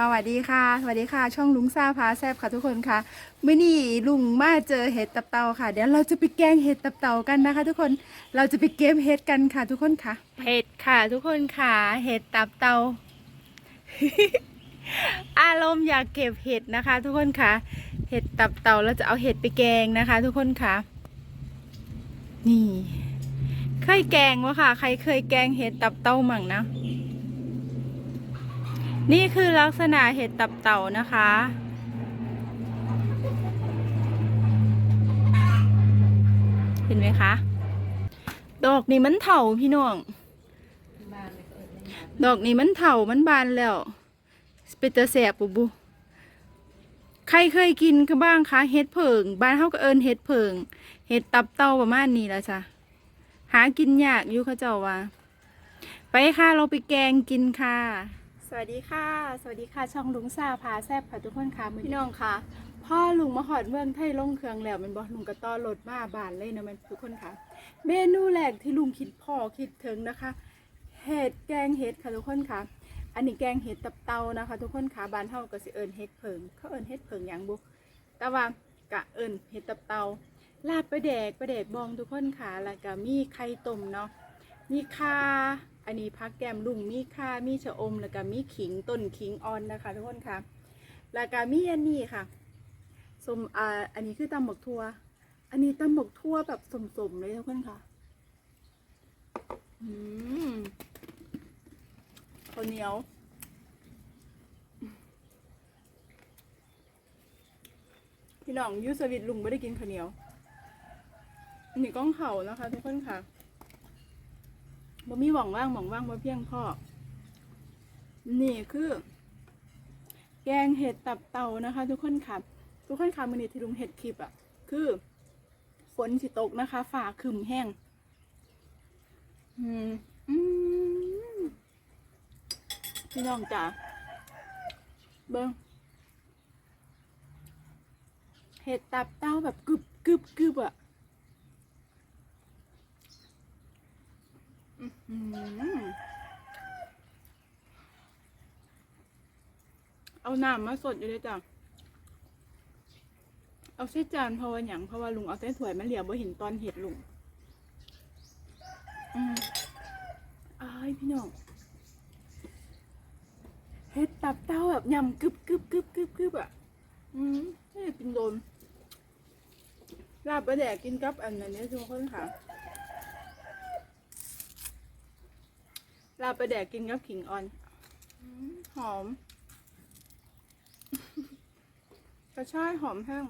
สวัสดีค่ะ สวัสดีค่ะ ช่องลุงซาพาแซบค่ะทุกคนค่ะมื่อนี้ลุงมาเจอเห็ดตับเต่าค่ะ เดี๋ยวเราจะไปแกงเห็ดตับเตากันนะคะ ทุกคนเราจะไปเก็บเห็ดกันค่ะ ทุกคนค่ะเห็ดค่ะ ทุกคนค่ะเห็ดตับเต่า อารมณ์อยากเก็บเห็ดนะคะ ทุกคนค่ะ เห็ดตับเต่าเราจะเอาเห็ดไปแกงนะคะ ทุกคนค่ะ นี่ เคยแกงวะค่ะ ใครเคยแกงเห็ดตับเต่ามั่งนะ นี่คือลักษณะเห็ดตับเต่านะคะ เห็นไหมคะ ดอกนี้มันเถาพี่น้อง ดอกนี้มันเถามันบานแล้วเป็นตะแสบบุบุ ใครเคยกินกันบ้างคะเห็ดเผิง บ้านเขาก็เอินเห็ดเผิง เห็ดตับเต่าประมาณนี้ละจ้ะ หากินยากอยู่เขาเจ้าว่า ไปค่ะเราไปแกงกินค่ะ สวัสดีค่ะ สวัสดีค่ะ ช่องลุงซาพาแซบค่ะทุกคนค่ะพี่น้องค่ะ พ่อลุงมาหอดเมืองไทยลงเครื่องแล้วแมันบอกลุงก็ต้อรถมาบานเลยนะแมันทุกคนค่ะ เมนูแรกที่ลุงคิดพ่อคิดถึงนะคะ เห็ดแกงเห็ดค่ะทุกคนค่ะ อันนี้แกงเห็ดตับเตานะคะ ทุกคนค่ะบ้านเฮาก็สิเอิญเห็ดเผิงเขาเอิญเห็ดเผิงอย่างบุแต่ว่ากะเอิญเห็ดตับเตา ลาบไปแดกไปแดกบองทุกคนค่ะแล้วก็มีไข่ต้มเนาะมีข่า อันนี้พักแกมลุงมีข่ามีชะอมแล้วก็มีขิงต้นขิงอ่อนนะคะ ทุกคนค่ะแล้วก็มีอันนี้ค่ะสมอ่าอันนี้คือตำหมกทั่ว อันนี้ตำหมกทั่วแบบสมๆเลยทุกคนค่ะอืมข้าวเหนียวพี่น้องยูสวิตลุงไม่ได้กินข้าวเหนียวอันนี้ก้องเข่านะคะ ทุกคนค่ะ บ่มีหว่องว่างหว่องว่างบ่เพียงพอนี่คือ แกงเห็ดตับเต่านะคะ ทุกคนค่ะ ทุกคนค่ะมือนี้ที่ลุงเห็ดคลิปอะ คือฝนสิตกนะคะฝ่าคึมแห้งอืมอืมพี่น้องจ๋าเบิ้งเห็ดตับเต้าแบบกึบกึบกึบอะอหือ เอาน้ำมาสดอยู่เลยจ้ะ เอาเส้จานเพราะว่าหยังเพราะว่าลุงเอาเส้นถ้วยมาเหลียวบ่เห็นตอนเห็ดลุงอืมอ้ายพี่น้องเห็ดตับเต้าแบบยำกึบกึบกึบกึบกึบอะ อืมไม่ได้กินโดนลาบไปแดกกินกับอันนั้นเนี่ยทุกคนค่ะ ลาไปแดกกินกับขิงอ่อน หอม กระชายหอมแห้ง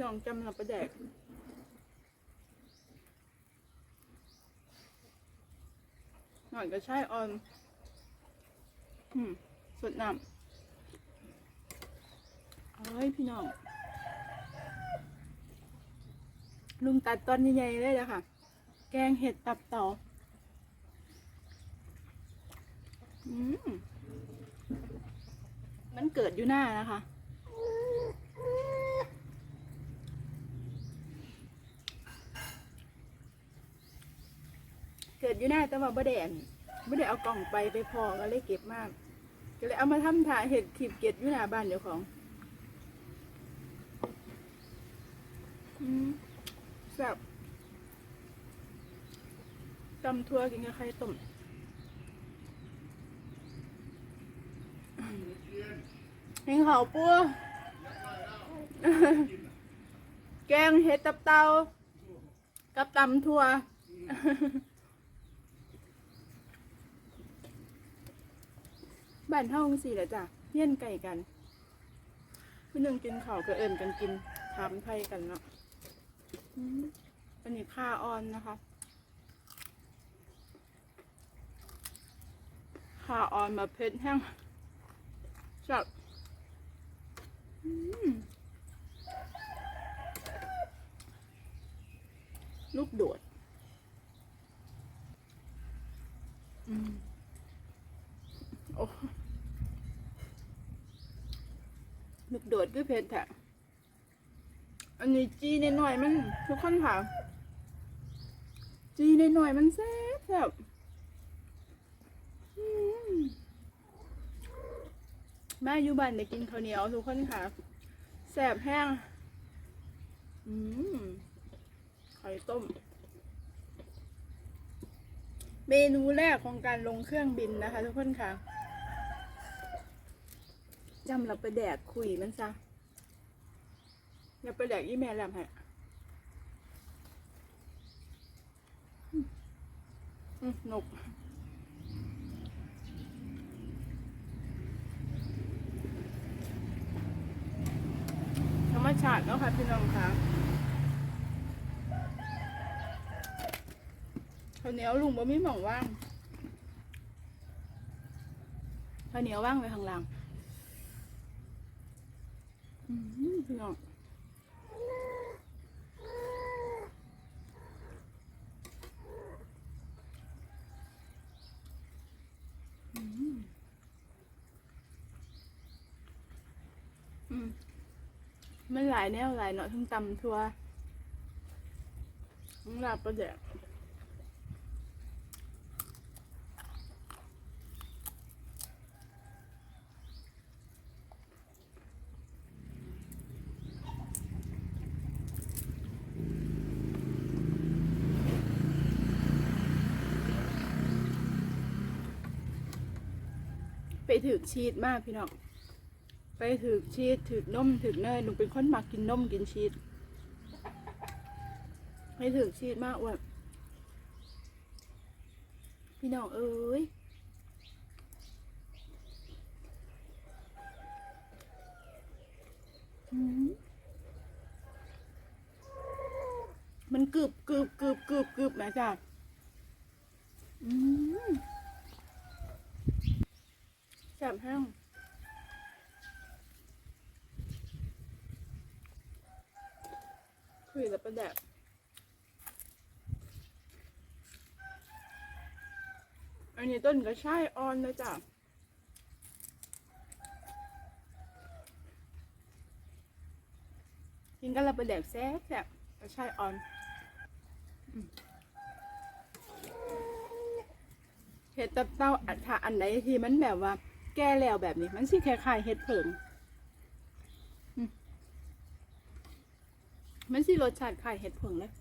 ยองจำลาบไปแดกหน่อยกระชายอ่อน อืมสดน้ำเอ้ยพี่น้อง ลุงตัดตอนใหญ่ๆเลยนะคะแกงเห็ดตับเต่าอืมมันเกิดอยู่หน้านะคะ เกิดอยู่หน้าแต่ว่าบ่ได้อันบ่ได้เอากล่องไปไปพอก็เลยเก็บมาก ก็เลยเอามาทำถ่ายเห็ดขีบเก็ดอยู่หน้าบ้านเดี๋ยวของ อืม แซ่บตำทั่วกินกับไข่ต้มเห็นเขาวปัวแกงเห็ดตับเตา กับตำทั่วบ้านเท่าสี่แหละจ้ะเฮี้ยนไก่กันพี่หนึ่งกินข้าวก็เอินกันกินทำไทยกันเนาะ อันนี้ค่าออนนะคะค่าออนมาเพชรแห้งจับลูกโดดอืมโอ้ลูกโดดก็เผ็ดแท้ นี้จี้ในหน่อยมัน ทุกคนค่ะ จี้ในหน่อยมันแซ่บแบบแม่ยูบันได้กินข้าวเหนียวทุกคนค่ะแซ่บแห้ง อืมไข่ต้ม เมนูแรกของการลงเครื่องบินนะคะ ทุกคนค่ะจำเราไปแดกคุยมันซะ อย่าไปแดกอีแม่แลมฮะอืมอืมนกธรรมชาติเนาะค่ะพี่น้องค่ะข้าวเหนียวลุงบ่มีหม่องว่างข้าวเหนียวว่างไว้ข้างล่างอืมพี่น้อง มอืมมันหลายแนวหลายเนาะทั้งตำทัวทั้งลาบประเดก ไปถือชีสมากพี่น้องไปถือชีสถือนมถือเนยหนูเป็นคนมักกินนมกินชีสไปถือชีสมากอ้ว่ะพี่น้องเอ้ยมมันกรึบกรึบกรึบกรึบกรึบนะจ๊ะอืม แซ่บแห้งคุยแล้วประแดกอันนี้ต้นกระชายอ่อนเลยจ้ะกินกันแล้วประแดกแซ่บแซ่บกระชายอ่อนเห็ดตับเต้าอัฐะอันไหนที่มันแบบว่า แก่แล้วแบบนี้ มันสิคล้ายๆเห็ดเผิงมันสิรสชาติคล้ายเห็ดเผิงเลย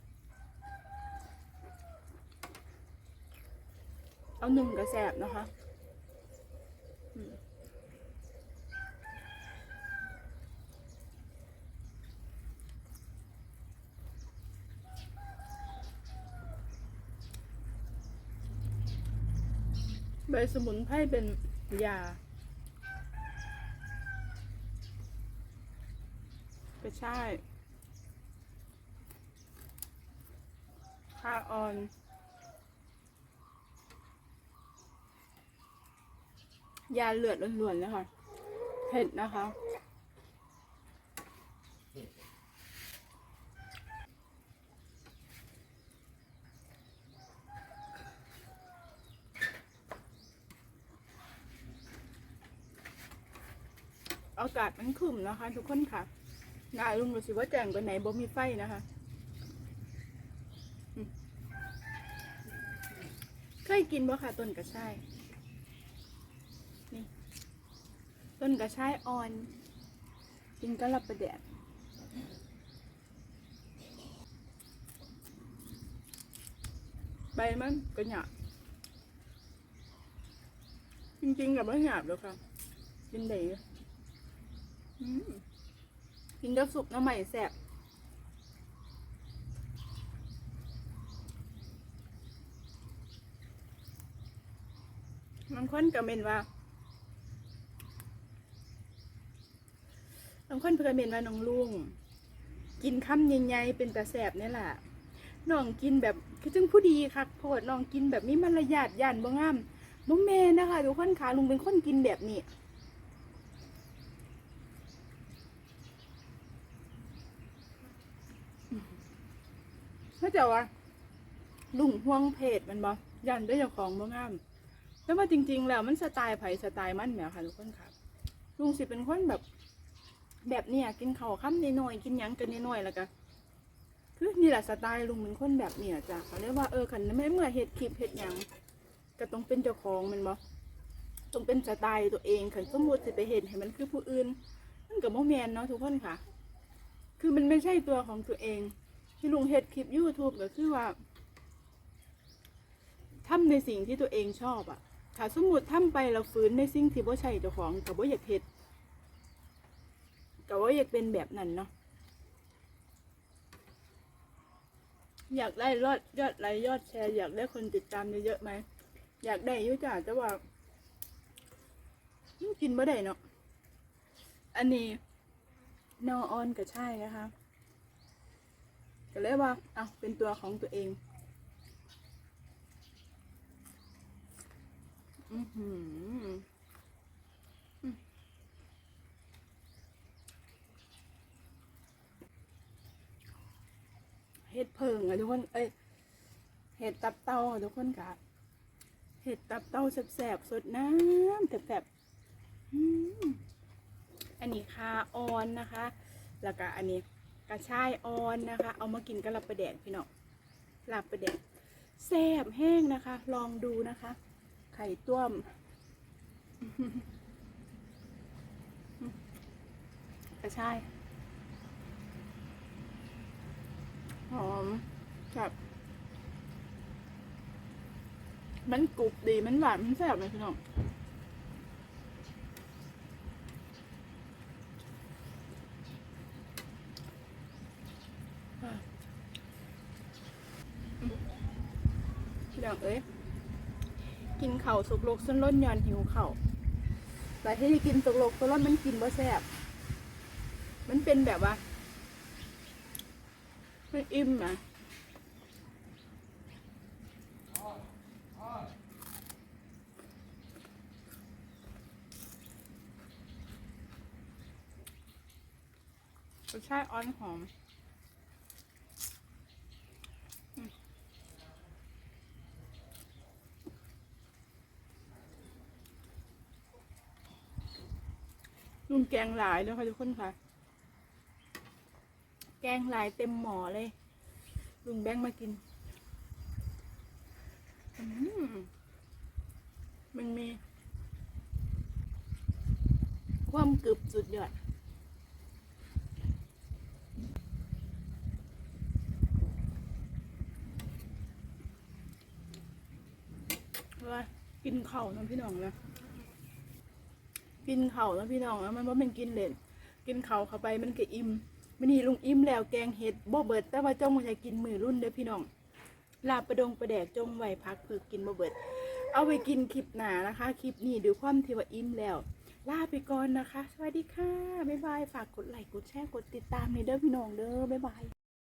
เอาหนึ่งกระแสบนะคะใบสมุนไพรเป็นยาไป ใช่ ค่าออนยาเลือดล้วนๆเลยค่ะเผ็ดนะคะอากาศมันครึ้มนะคะ ทุกคนค่ะ นายลุงก็สิว่าแจ้งไปไหนบ่มีไฟนะคะเคยกินบ่ค่ะต้นกระชายนี่ต้นกระชายอ่อน กินก็รับประแดดใบมันก็หยาบจริงๆกับไม่หยาบแล้วค่ะกินได้อืม กินกับสุกน้ำใหม่แซ่บบางคนก็เมนว่าบางคนเพื่อเมนว่าน้องลุง กินคำใหญ่ๆเป็นตาแสบเนี่ยแหละน้องกินแบบคือจึงผู้ดีคักโพดน้องกินแบบมีมารยาทย่านบ่งามบ่แม่นนะคะทุกคนคะลุงเป็นคนกินแบบนี้ เขาจะว่าลุงห่วงเพจมันบอยันด้วยเจ้าของบ่งามแต่ว่าจริง ๆ แล้วมันสไตล์ไผสไตล์มันแหมค่ะทุกคนครับลุงสิเป็นคนแบบ แบบเนี้ยกินข้าวค่ำน้อยๆกินหยังกันน้อยๆแล้วก็คือนี่แหละสไตล์ลุงเป็นคนแบบเนี้ยจ้ะเขาเรียกว่าเออขันไม่เมื่อเห็ดคลิปเห็ดหยังก็ต้องเป็นเจ้าของมันบอต้องเป็นสไตล์ตัวเองขันสมมติสิไปเห็นให้มันคือผู้อื่นมันกับโมแมนเนาะทุกคนค่ะ คือมันไม่ใช่ตัวของตัวเอง ที่ลุงเฮ็ดคลิป YouTube ก็คือว่าทำในสิ่งที่ตัวเองชอบอะถ้าสมมติทำไปเราฝืนในสิ่งที่บ่ใช่เจ้าของกับว่อยากเฮ็ดกับว่อยากเป็นแบบนั้นเนาะอยากได้ยอดยอดไลค์ยอดแชร์อยากได้คนติดตามเยอะๆไหมอยากได้ยุ่จ้าแต่ว่ากินไม่ได้เนาะอันนี้นอออนก็ใช่นะคะ ก็เลยว่าเอาเป็นตัวของตัวเอง อือหือเห็ดเพิงอะทุกคน เอ้ย เห็ดตับเต้าอะทุกคนค่ะเห็ดตับเต้าแสบๆสดน้ำแสบๆอันนี้คาออนนะคะ แล้วก็อันนี้ กระชายออนนะคะ เอามากินกับลาบประแดกพี่น้องลาบประแดกแซ่บแห้งนะคะ ลองดูนะคะ ไข่ต้มกระชายหอมแบบมันกรุบดีมันหวานมันแซ่บเลยพี่น้อง น้องเอ้ยกินเข่าวสุกโลกส้นล้นยอนหิวเข่าวแต่ที่กินสุกโลกส้นล้นมันกินบ่แซ่บมันเป็นแบบว่ามันอิ่มอะรสชาติอ่อนหอม แกงหลายเลยค่ะทุกคนค่ะ แกงหลายเต็มหมอเลย ลุงแบงค์มากินอืมมันมี ความกรึบสุดยอดกินเข่าน้ำพี่น้องแล้ว กินเขาแล้วพี่น้องแล้วมันว่ามันกินเล่นกินเขาเข้าไปมันก็อิ่มมันนี่ลุงอิ่มแล้วแกงเห็ดบ่เบิด แต่ว่าจ้องมาใช้กินมือรุ่นเด้อพี่น้องลาบประดงประแดกจงไหวพักเพื่อกินบ่เบิด เอาไปกินคลิปหนานะคะ คลิปนี้ดูความที่ว่าอิ่มแล้ว ลาไปก่อนนะคะ สวัสดีค่ะ บ๊ายบาย ฝากกดไลค์กดแชร์กดติดตามในเด้อพี่น้องเด้อบ๊ายบาย